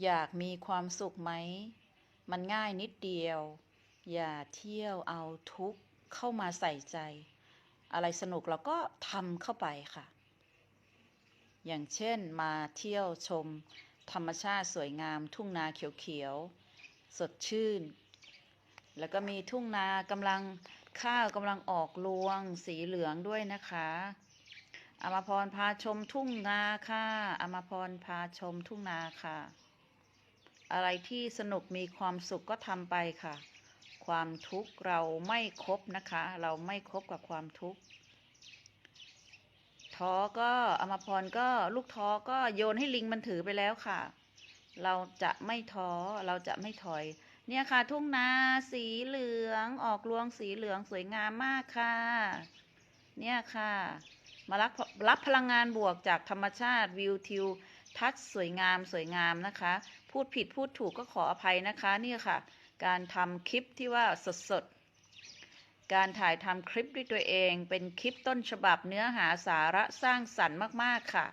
อยากมีความสุขไหม มันง่ายนิดเดียว อย่าเที่ยวเอาทุกข์เข้ามาใส่ใจ อะไรสนุกเราก็ทำเข้าไปค่ะ อย่างเช่นมาเที่ยวชม ธรรมชาติสวยงามทุ่งนาเขียวๆ สดชื่น แล้วก็มีทุ่งนากำลังข้าวกำลังออกรวงสีเหลืองด้วยนะคะอมพรพาชมทุ่งนาค่ะอมพรพาชมทุ่งนาค่ะ อะไรที่สนุกมีความสุขก็ทำไปค่ะ ความทุกข์เราไม่คบนะคะ เราไม่คบกับความทุกข์ท้อก็อมพรก็ลูกท้อก็โยนให้ลิงมันถือไปแล้วค่ะ เราจะไม่ท้อเราจะไม่ถอย เนี่ยค่ะ ทุ่งนาสีเหลืองออกรวงสีเหลืองสวยงามมากค่ะ เนี่ยค่ะ มารับรับพลังงานบวกจากธรรมชาติวิวทิว ทัดสวยงามสวยงามนะคะ พูดผิดพูดถูกก็ขออภัยนะคะนี่ค่ะ การทำคลิปที่ว่าสดสดการถ่ายทำคลิปด้วยตัวเอง เป็นคลิปต้นฉบับเนื้อหาสาระสร้างสรรค์มาก ๆ ค่ะ